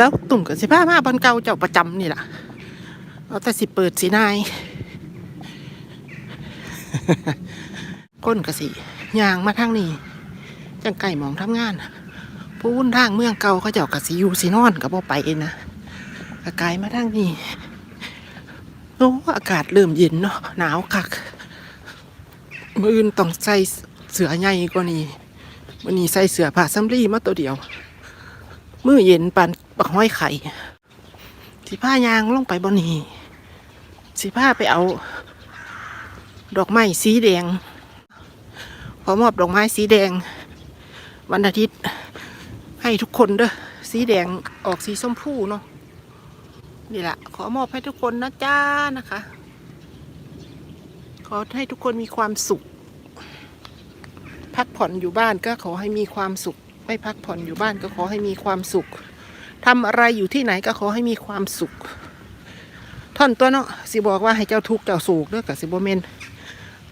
เซาตุ่มกับสิผ้ามาบอนเก่าเจ้าประจำนี่ล่ะ เอาแต่สิเปิดสีนายก้นกะสิยางมาทางนี้จังไก่หมองทำงาน ผู้วุ่นทางเมืองเก่าเขาเจ้ากะสิอยู่สินอนกับบ่ไปเองนะกะไกลมาทางนี้โอ้อากาศเริ่มเย็นเนาะหนาวคักมืออื่นต้องใส่เสื้อใหญ่กว่านี้วันนี้ใส่เสื้อผ้าซัมรี่มาตัวเดียว มือเย็นปันบักห้อยไข่สีผ้ายางลงไปบนนีสีผ้าไปเอา ดอกไม้สีแดงขอมอบดอกไม้สีแดง วันอาทิตย์ ให้ทุกคนเด้อสีแดงออกสีส้มพูเนาะนี่แหละขอมอบให้ทุกคนนะจ้านะคะ ขอให้ทุกคนมีความสุข พักผ่อนอยู่บ้านก็ขอให้มีความสุข ไม่พักผ่อนอยู่บ้านก็ขอให้มีความสุขทำอะไรอยู่ที่ไหนก็ขอให้มีความสุข ท่อนตัวเนาะสิบอกว่าให้เจ้าทุกข์เจ้าสูกเด้อกับสิบเมน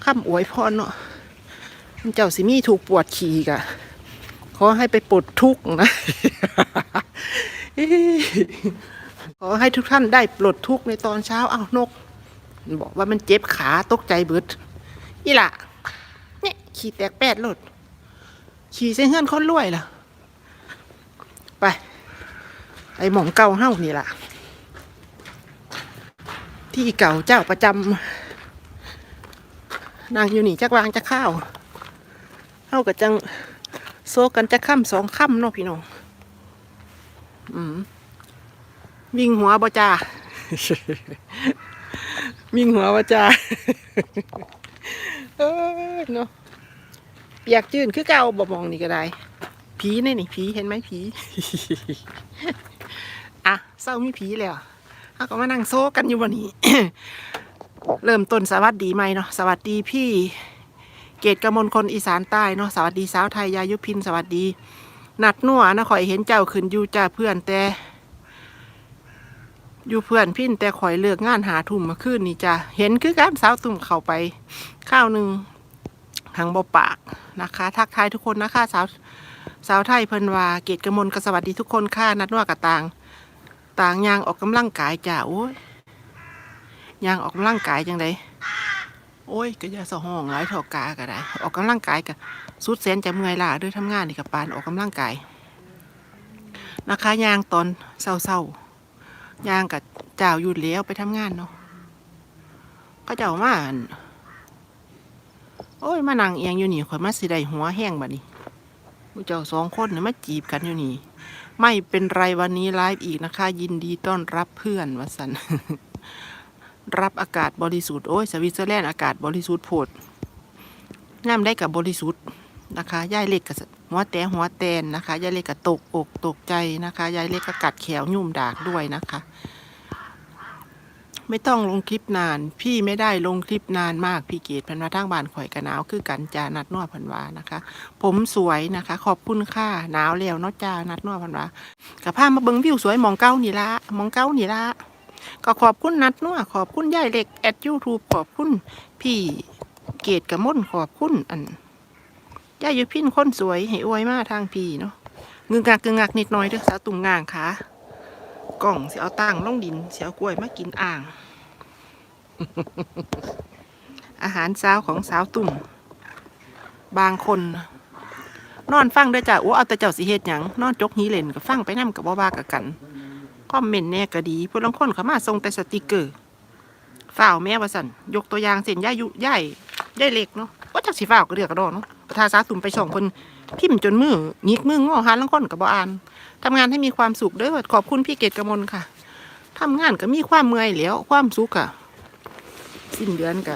ข้ามอวยพรเนาะเจ้าสิมีถูกปวดขี่กะขอให้ไปปลดทุกข์นะขอให้ทุกท่านได้ปลดทุกข์ในตอนเช้าอ้าวนก บอกว่ามันเจ็บขาตกใจเบิดนี่ล่ะเนี่ยขี่แตกแปดโลดขี่เส้นเฮือนค้นรวยล่ะ ไป ไอหมองเก่าเฮ้านี่ล่ะ ที่เก่าเจ้าประจำนางอยู่นี่จักวางจักข้าวเฮ้ากับจังโซกันจักค่ำสองค่ำเนาะพี่น้องอืมวิ่งหัวบ่จ้าวิ่งหัวบ่จ้าเออเนาะเปียกจืนคือเก่าบ่มองนี่ก็ได้ผีนี่นี่ผีเห็นไหมผี เศร้ามีผีแล้วเขาก็มานั่งโซกันอยู่วันนี้ เริ่มต้นสวัสดีใหม่เนาะสวัสดีพี่ เกตกมลคนอีสานใต้เนาะสวัสดีสาวไทยยายุพินสวัสดี นัดนัวนะข่อยเห็นเจ้าขึ้นอยู่จ้าเพื่อนแต่อยู่เพื่อนพินแต่ข่อยเลือกงานหาทุ่มมาขึ้นนี่จ้าเห็นคือการสาวตุ่มเข้าไปข้าวหนึ่งทางบอปากนะคะ ทักทายทุกคนนะคะสาวสาวไทยเพิ่นว่าเกตกมลก็สวัสดีทุกคนค่ะนัดว่ากระตาง ต่างยางออกกำลังกายจ้าโอ้ยยางออกกำลังกายจังไดโอ้ยก็อย่าสะห้องหลายเท่ากาก็ได้ ออกกำลังกายกับสุดแสนจะเมื่อยล้าด้วยทำงานนี่กับปานออกกำลังกายนะคะยางตอนเศร้าๆยางกับเจ้าอยู่แล้วไปทำงานเนาะก็เจ้ามาอั่นโอ้ยมานั่งเอียงอยู่นี่ข่อยมาสิได้หัวแห้งบัดนี้ ผู้เจ้าสองคนเนี่ยมาจีบกันอยู่นี่ ไม่เป็นไรวันนี้ไลฟ์อีกนะคะ ยินดีต้อนรับเพื่อนวสันรับอากาศบริสุทธิ์โอ้ยสวิตเซอร์แลนด์อากาศบริสุทธิ์โพดน้ำได้กับบริสุทธิ์นะคะยายเล็กกับหัวแต่หัวแตนนะคะยายเล็กกับตกอกตกใจนะคะยายเล็กก็กัดแขวยุ่มดากด้วยนะคะ ไม่ต้องลงคลิปนาน พี่ไม่ได้ลงคลิปนานมากพี่เกดพันวาทางบ้านข่อยกะหนาวคือกันจานัดนวดพันวานะคะ ผมสวยนะคะ ขอบคุณค่ะหนาวแล้วเนาะจานัดนวดพันวากับพามาเบิงวิวสวยมองเก้านี่ละมองเก้านี่ละก็ขอบคุณนัดนวดขอบคุณยายเล็กแอดยูทูบขอบคุณพี่เกดกับม่นขอบคุณอันยายยุพินคนสวยให้อวยมาทางพี่เนาะงึงงักงึงงักนิดหน่อยเด้อสาวตุ่มงางค่ะ กล่องสิเอาตั้งลงดินสิเอากล้วยมากินอ่าง อาหารเช้าของสาวตุ่มบางคน นอนฟังด้อจ้ะโอ้เอาแต่เจ้าสิเฮ็ดหยังนอนจกหีเล่นก็ฟังไปนำกับบ่ว่ากับกันคอมเมนต์แน่ก็ดีผู้ลางคนเขามาส่งแต่สติกเกอร์ฝ่าวแม่ว่าสั่นยกตัวอย่างเส้นย่ายุย่ายย่ายเล็กเนาะว่าจักสิฝ่าวก็เรียกกระดอเนาะประธานสาวตุ่มไปส่งคน พิมพ์จนมือหงิกมืองอหาลางคนก็บ่อ่านทำงานให้มีความสุขเด้อขอบคุณพี่เกดกมลค่ะทำงานก็มีความเมื่อยแหล้วความสุขอะสิ้นเดือนก็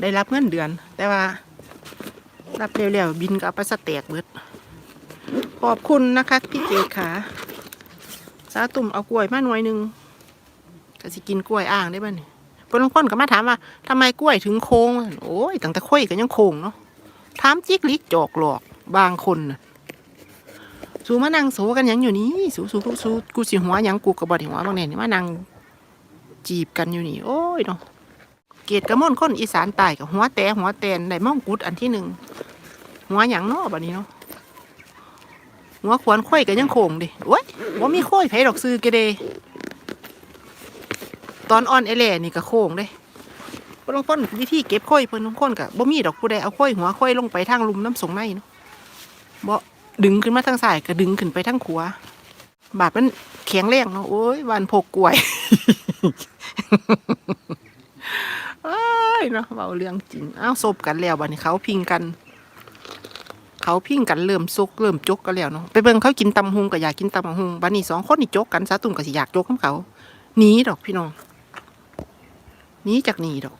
ได้รับเงินเดือน แต่ว่า รับเร็วๆบินก็เอาไปสแตกเบิดขอบคุณนะคะพี่เกดค่ะสาตุ่มเอากล้วยมาหน่วยหนึ่งก็สิกินกล้วยอ่างได้บ้านี่เพิ่นบางคนก็มาถามว่าทำไมกล้วยถึงโค้ง โอ้ยตั้งแต่ค่อยก็ยังโค้งเนาะ ถามจิกลิกจอกหลอก บางคนสูมานั่งโสกันหยังอยู่นี่สูสูสูสูกูสิหัวยังกูกับบอดหัวบางแน่นี่ยมานั่งจีบกันอยู่นี่ โอ้ยเนาะเกตกระม่อนคนอีสานใต้กับหัวแต่หัวแตนได้มองกุดอันที่หนึ่งหัวหยังเนาะบัดนี้เนาะหัวขวานข้อยก็ยังโค้งดิโอ้ยว่ามีข้อยไผดอกซื้อเกเดตอนอ่อนเอแหล่นี่ก็โค้งเด้ บางคนวิธีเก็บข้อยเพิ่นบางคนก็บ่มีดอกผู้ใดเอาข้อยหัวข้อยลงไปทางลุมน้ำสงในเนาะบ่ดึงขึ้นมาทางซ้ายก็ดึงขึ้นไปทางขวาบาดมันแข็งแรงเนาะโอ้ยวันพกกล้วยเอ้ยเนาะเบาเรื่องจริงอ้าวซบกันแล้วบัดนี้เขาพิงกัน เขาพิงกันเริ่มซุกเริ่มจกกันแล้วเนาะไปเบิ่งเขากินตำหุงก็อยากกินตำหุงบัดนี้สองคนนี่จกกันซาตุ่มก็สิอยากจกของเขาหนีดอกพี่น้องหนีจากหนีดอก